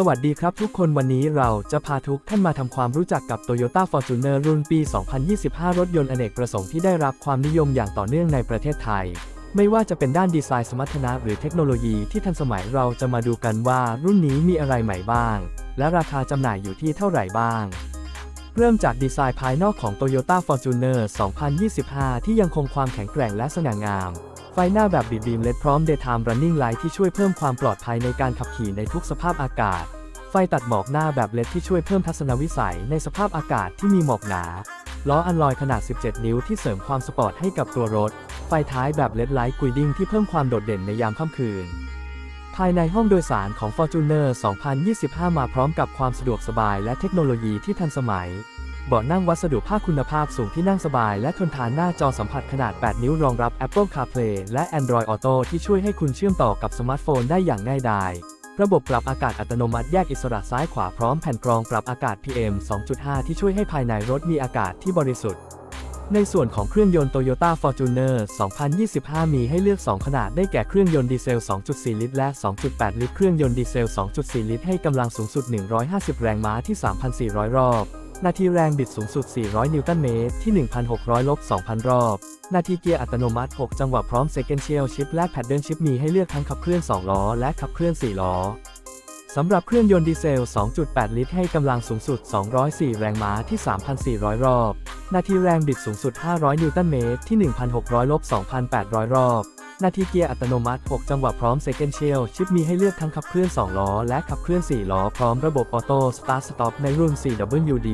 สวัสดีครับทุกคนวันนี้เราจะพาทุกท่านมาทำความรู้จักกับ Toyota Fortuner รุ่นปี 2025 รถยนต์อเนกประสงค์ที่ได้รับความนิยมอย่างต่อเนื่องในประเทศไทย ไม่ว่าจะเป็นด้านดีไซน์สมรรถนะหรือเทคโนโลยีที่ทันสมัยเราจะมาดูกันว่ารุ่นนี้มีอะไรใหม่บ้าง และราคาจำหน่ายอยู่ที่เท่าไหร่บ้าง เริ่มจากดีไซน์ภายนอกของ Toyota Fortuner 2025 ที่ยังคงความแข็งแกร่งและสง่างามไฟหน้าแบบบิดบีมเลดพร้อม Daytime Running Light ที่ช่วยเพิ่มความปลอดภัยในการขับขี่ในทุกสภาพอากาศ ฟตัดหมอกหน้าแบบเลดที่ช่วยเพิ่มทัศนวิสัยในสภาพอากาศที่มีหมอกหนา ล้ออัลลอยขนาด 17 นิ้วที่เสริมความสปอร์ตให้กับตัวรถ ไฟท้ายแบบเลดไลท์กุยดิ้งที่เพิ่มความโดดเด่นในยามค่ำคืน ภายในห้องโดยสารของ Fortuner 2025 มาพร้อมกับความสะดวกสบายและเทคโนโลยีที่ทันสมัยเบาะนั่งวัสดุภาคุณภาพสูงที่นั่งสบายและทนทานหน้าจอสัมผัสขนาด 8 นิ้วรองรับ Apple CarPlay และ Android Auto ที่ช่วยให้คุณเชื่อมต่อกับสมาร์ทโฟนได้อย่างง่ายดาย ระบบปรับอากาศอัตโนมัติแยกอิสระซ้ายขวาพร้อมแผ่นกรองปรับอากาศ PM 2.5 ที่ช่วยให้ภายในรถมีอากาศที่บริสุทธิ์ ในส่วนของเครื่องยนต์ Toyota Fortuner 2025 มีให้เลือก 2 ขนาดได้แก่เครื่องยนต์ดีเซล 2.4 ลิตร และ 2.8 ลิตร เครื่องยนต์ดีเซล 2.4 ลิตรให้กำลังสูงสุด 150 แรงม้าที่ 3,400 รอบ นาทีแรงบิดสูงสุด 400 นิวตันเมตร ที่ 1,600 ลบ 2,000 รอบ นาทีเกียร์อัตโนมัติ 6 จังหวะพร้อม Sequential Shift และ Paddle Shift มีให้เลือกทั้งขับเคลื่อน 2 ล้อ และขับเคลื่อน 4 ล้อ สำหรับเครื่องยนต์ดีเซล 2.8 ลิตร ให้กำลังสูงสุด 204 แรงม้าที่ 3,400 รอบ นาทีแรงบิดสูงสุด 500 นิวตันเมตร ที่ 1,600 ลบ 2,800 รอบ นาทีเกียร์อัตโนมัติ 6 จังหวะพร้อม Sequential Shift มีให้เลือกทั้งขับเคลื่อน 2 ล้อ และขับเคลื่อน 4 ล้อ พร้อมระบบออโต้สตาร์ทสต็อปในรุ่น 4WD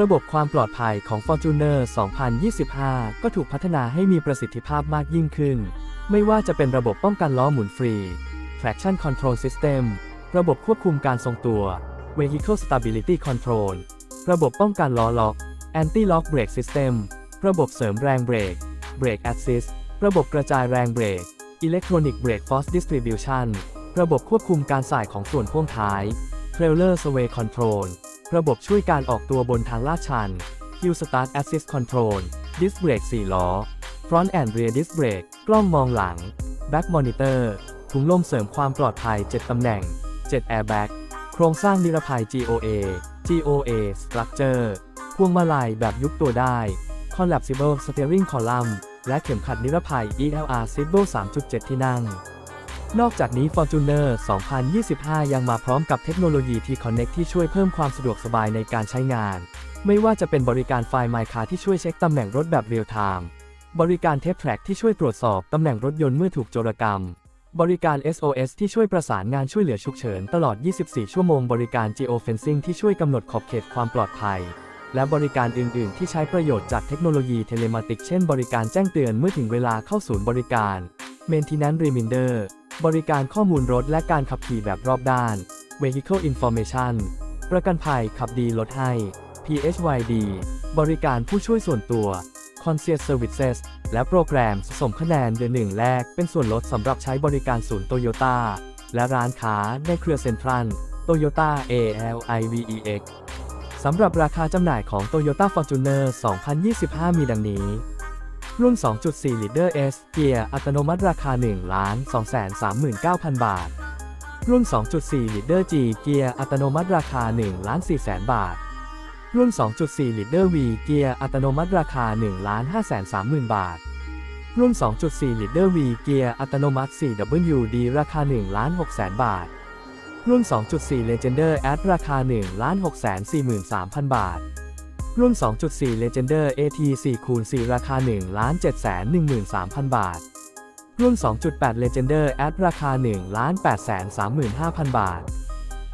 ระบบความปลอดภัยของ Fortuner 2025 ก็ถูกพัฒนาให้มีประสิทธิภาพมากยิ่งขึ้น ไม่ว่าจะเป็นระบบป้องกันล้อหมุนฟรี Traction Control System ระบบควบคุมการทรงตัว Vehicle Stability Control ระบบป้องกันล้อล็อก Anti-Lock Brake System ระบบเสริมแรงเบรก Brake Assist ระบบกระจายแรงเบรก Electronic Brake Force Distribution ระบบควบคุมการส่ายของส่วนพ่วงท้าย Trailer Sway Control ระบบช่วยการออกตัวบนทางลาดชัน Hill Start Assist Control Disc Brake 4 ล้อ Front and Rear Disc Brake กล้องมองหลัง Back Monitor ถุงลมเสริมความปลอดภัย 7 ตำแหน่ง 7 Airbag โครงสร้างนิรภัย GOA GOA Structure พวงมาลัยแบบยุบตัวได้ Collapsible Steering Column และเข็มขัดนิรภัย ELR s i b l 3.7 ที่นั่ง นอกจากนี้ Fortuner 2025 ยังมาพร้อมกับเทคโนโลยี T-Connect ที่ช่วยเพิ่มความสะดวกสบายในการใช้งาน ไม่ว่าจะเป็นบริการไฟล์ My Car ที่ช่วยเช็คตำแหน่งรถแบบเรียลไทม์บริการ Tape Track ที่ช่วยตรวจสอบตำแหน่งรถยนต์เมื่อถูกโจรกรรม บริการ SOS ที่ช่วยประสานงานช่วยเหลือฉุกเฉินตลอด 24 ชั่วโมง บริการ Geofencing ที่ช่วยกำหนดขอบเขตความปลอดภัย และบริการอื่น ๆ ที่ใช้ประโยชน์จากเทคโนโลยีเทเลมาติกเช่นบริการแจ้งเตือนเมื่อถึงเวลาเข้าศูนย์บริการ Maintenance Reminder บริการข้อมูลรถและการขับขี่แบบรอบด้าน Vehicle Information ประกันภัยขับดีลดให้ PHYD บริการผู้ช่วยส่วนตัว Concierge Services และโปรแกรมสะสมคะแนนเดือนหนึ่งแรกเป็นส่วนลดสำหรับใช้บริการศูนย์โตโยต้าและร้านค้าในเครือเซ็นทรัลโตโยต้า ALIVEX สำหรับราคาจำหน่ายของ Toyota Fortuner 2025 มีดังนี้ รุ่น 2.4ลิตร S เกียร์อัตโนมัติราคา 1 239,000 บาท รุ่น 2.4ลิตร G เกียร์อัตโนมัติราคา 1 4 0 0 0 0 บาท รุ่น 2.4ลิตร V เกียร์อัตโนมัติราคา 1 5 3 0 0 0 0บาท รุ่น 2.4ลิตร V เกียร์อัตโนมัติ 4WD ราคา 1 6 0 0 0 0 บาท รุ่น 2.4 Legender Ad ราคา 1 6 4 3 0 0 0 บาท รุ่น 2.4 Legender AT 4 คูณ4ราคา 1 7 1 3 0 0 0 บาท รุ่น 2.8 Legender Ad ราคา 1 8 3 5 0 0 0 บาท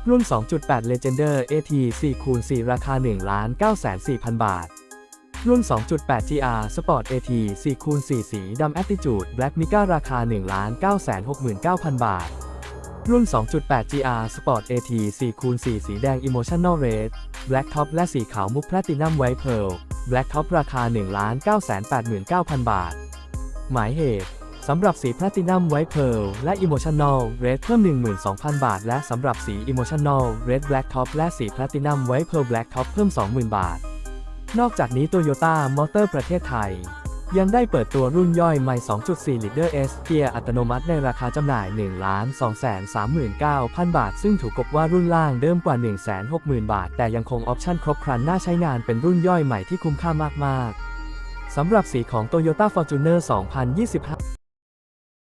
รุ่น 2.8 Legender AT 4 คูณ4ราคา 1 9 4 0 0 0บาท รุ่น 2.8 GR Sport AT 4 คูณ4สีดำ Attitude Black Mica ราคา 1 9 6 9 0 0 0 บาท รุ่น 2.8 GR Sport AT 4คูณ4สีแดง Emotional Red Black Top และสีขาวมุก Platinum White Pearl Black Top ราคา 1 9 8 9 0 0 0 บาท หมายเหตุสำหรับสี Platinum White Pearl และ Emotional Red เพิ่ม 12,000 บาท และสำหรับสี Emotional Red Black Top และสี Platinum White Pearl Black Top เพิ่ม 20,000 บาท นอกจากนี้ Toyota Motor ประเทศไทย ยังได้เปิดตัวรุ่นย่อยใหม่ 2.4ลิตร S เกียร์อัตโนมัติในราคาจำหน่าย 1,239,000 บาท ซึ่งถูกกบว่ารุ่นล่างเดิมกว่า 160,000 บาท แต่ยังคงออปชั่นครบครันน่าใช้งานเป็นรุ่นย่อยใหม่ที่คุ้มค่ามาก ๆ สำหรับสีของ Toyota Fortuner 2025